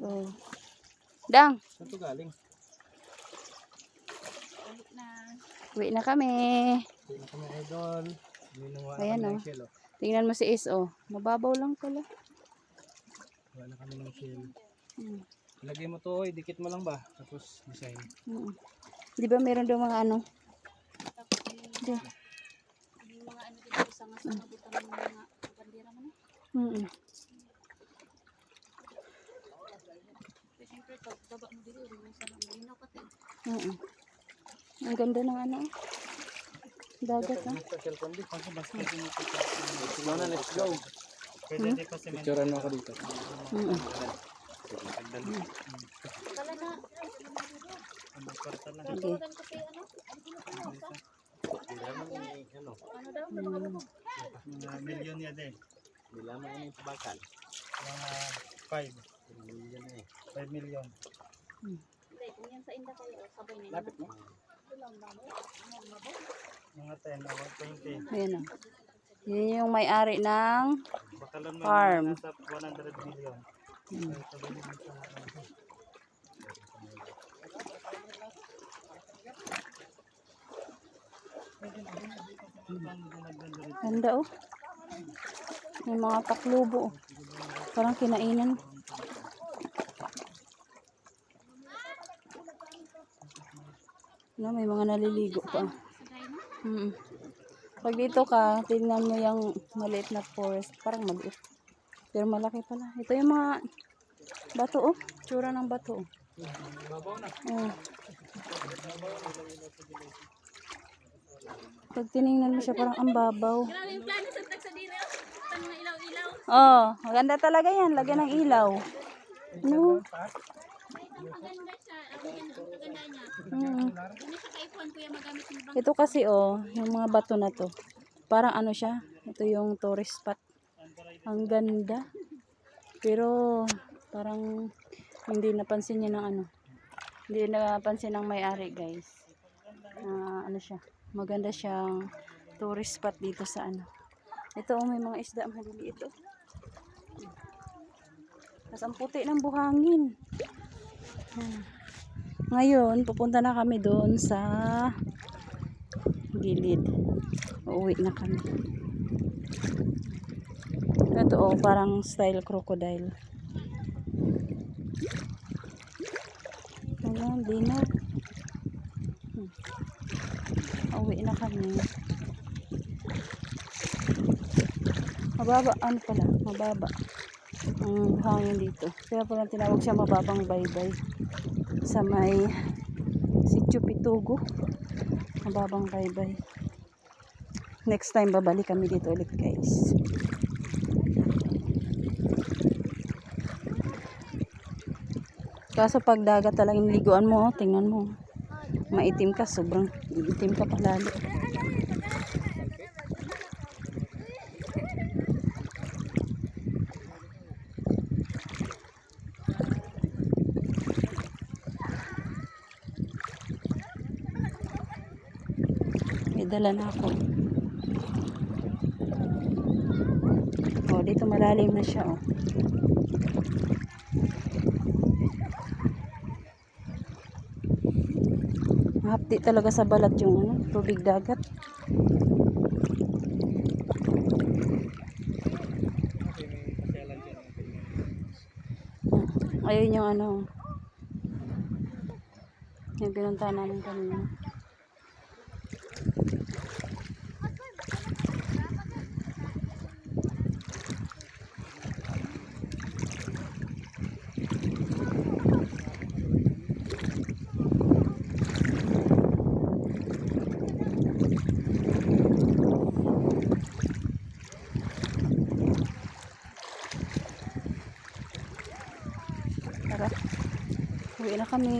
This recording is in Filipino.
Oh. Dang, Saan to galing? uwi na kami. Hindi na kami idol. Ayan, kami oh. ng shell. Oh. Tingnan mo si Is, oh. Mababaw lang pala. Wala na kami ng shell. Mm. Lagay mo to, oy. Dikit mo lang ba? Tapos design. Mm. Di ba meron daw mga ano? Di. Yung mga ano dito sanga-sanga dito ng mga bandera mo na. Mm. Pero siyempre pag baba mo dito, rin sa malinaw Mm. Ang ganda ng ano. oh. Dagat, ah. Muna, let's go. Si Picturean mo ako dito. Mm. Ano? Ano? Mm. Mga milyon niya din. Bila mo ini bakal. Mga 5. Milyon eh. 5 million. Hindi, kung yan sa inda kayo, sabay na Lapit mo. Mga 10 o 20. Ayan, oh. Yun yung may-ari ng Bakalan mo Farm. nasa 100 million. Mm. So, sabi mo sa. Ganda, oh. May mga paklubo, oh. Parang kinainan. No, may mga naliligo pa. Mm. Pag dito ka, tingnan mo yung maliit na forest. Parang maliit. Pero malaki pala. Ito yung mga bato, oh. Tsura ng bato, oh. Oh. Pag tiningnan mo siya, parang ang babaw. Oh, maganda talaga yan. Lagyan ng ilaw. No? Mm. Ito kasi oh, yung mga bato na to. Parang ano siya, ito yung tourist spot. Ang ganda. Pero parang hindi napansin niya ng ano. Hindi napansin ng may-ari, guys. Ah, ano siya? Maganda siyang tourist spot dito sa ano. Ito oh, may mga isda maliliit oh. Tapos ang puti ng buhangin. Ngayon, pupunta na kami doon sa gilid. Uuwi na kami. Ito oh, parang style crocodile. Ayan, dino. Hmm. Na kami. Mababa, ano pala, mababa. Ang hangin dito. Kaya pala tinawag siya mababang baybay. Sa may Sitio Pitugo. Mababang baybay. Next time babalik kami dito ulit guys. Kaso pag dagat talagang liguan mo, oh, tingnan mo. Maitim ka, sobrang itim ka palalo. Dala na ako. Oh, dito malalim na siya, oh. Mahapdi talaga sa balat yung ano, tubig dagat. Dyan. Ayun yung ano. Yung pinuntahan namin kanina. Tara. Uwi na kami.